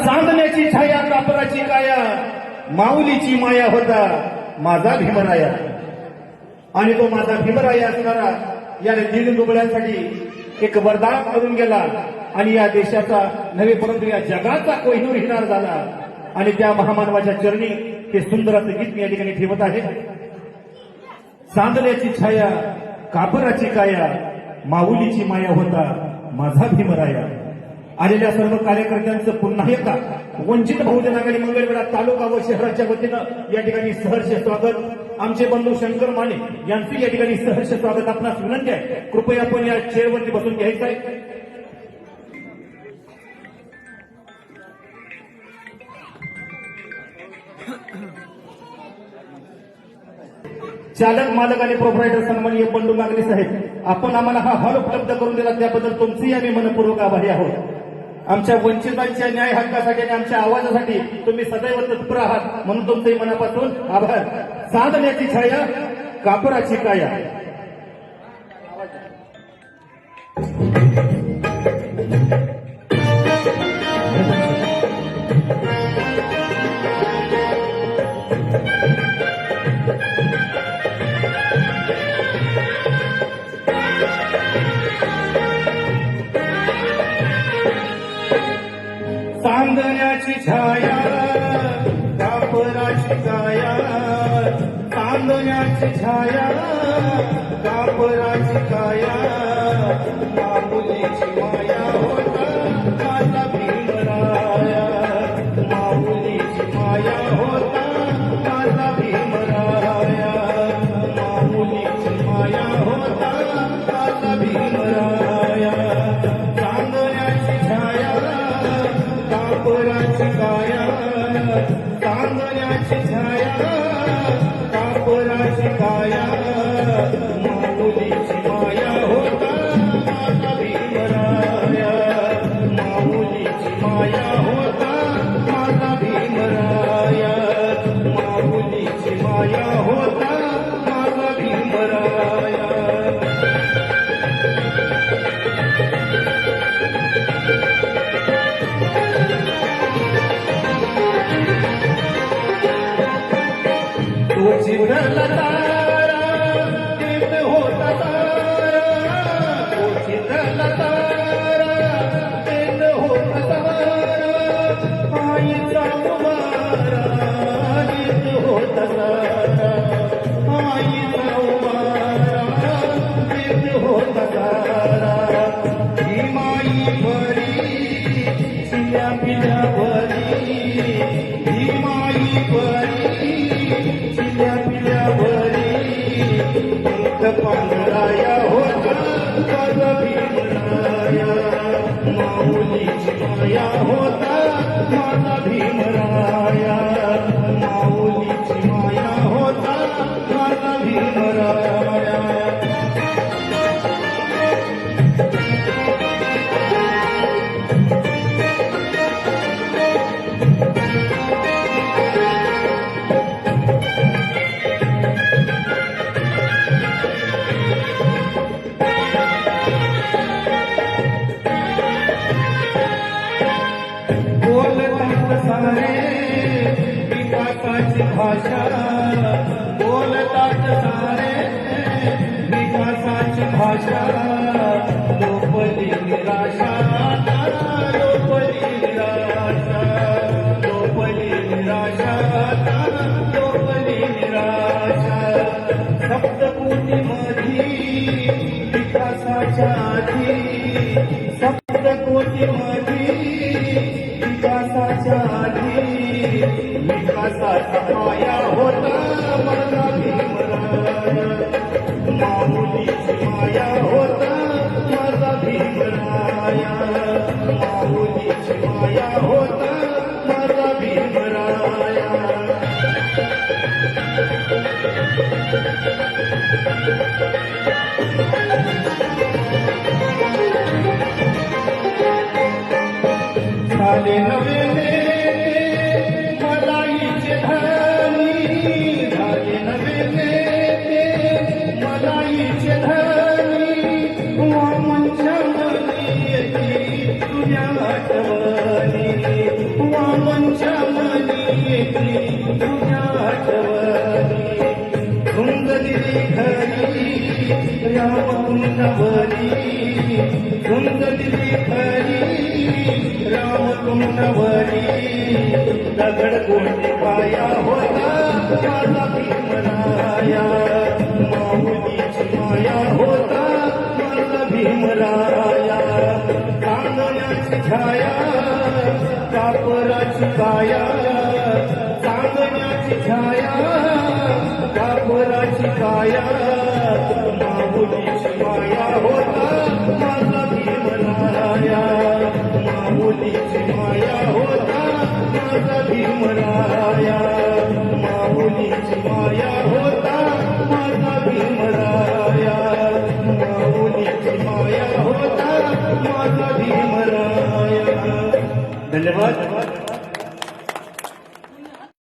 चांदण्याची छाया कापराची काया माऊलीची माया होता माझा भीमराया. आणि तो माझा भीमराया असणारा याने दीड दुबळ्यांसाठी एक वरदान करून गेला. आणि या देशाचा नव्हे परंतु या जगाचा कोहिनूर हिनार झाला. आणि त्या महामानवाच्या चरणी हे सुंदर असं गीत मी या ठिकाणी ठेवत आहे. चांदण्याची छाया कापराची काया माऊलीची माया होता माझा भीमराया. आलेल्या सर्व कार्यकर्त्यांचं पुन्हा एकदा वंचित बहुजन आघाडी मंगळवेढा तालुका व शहराच्या वतीनं या ठिकाणी सहर्ष स्वागत. आमचे बंधू शंकर माने यांचे या ठिकाणी सहर्ष स्वागत. आपणास विनंती आहे कृपया आपण या चेअरवरती बसून घ्यायचं आहे. चालक मालक आणि प्रोप्रायटर सन्माननीय बंडू मागणे साहेब आपण आम्हाला हा हॉल उपलब्ध करून दिला त्याबद्दल तुमचेही आम्ही मनपूर्वक आभारी आहोत. आमच्या वंचितांच्या न्याय हक्कासाठी आणि आमच्या आवाजासाठी तुम्ही सदैव तत्पर आहात. म्हणून तुमचे मनापासून आभार. साधण्याची छाया कापराची काया. चांदण्याची छाया कापराची काया चांदण्याची छाया कापराची काया मामुलीची माया. कापराची काया तो पांढराया होता भीमराया माऊलीची माया होता माझा भीमराया. भाषा बोलतात सारे विकासाची भाषा लोपली निराशा लोपली निराशा लोपली निराशा लोपली निराशा सप्तकोटी विकासाच्या आधी सप्तकोटी विकासाच्या आधी विकासाचा पाया होता मला भीमराया झाले नवे. मलाईचे धनी झाले नवे. मलाईचे धनी वामनच्या मनी तुझ्या आठवणी वामनच्या मनी तुझ्या आठवणी सुंदरी राम रामकुंडवरी दगड कोणते पाया होता माझा भीमराया. माऊलीची माया होता माझा भीमराया. चांदण्याची छाया कापराची काया. चांदण्याची छाया कापराची काया. माऊलीची धन्यवाद.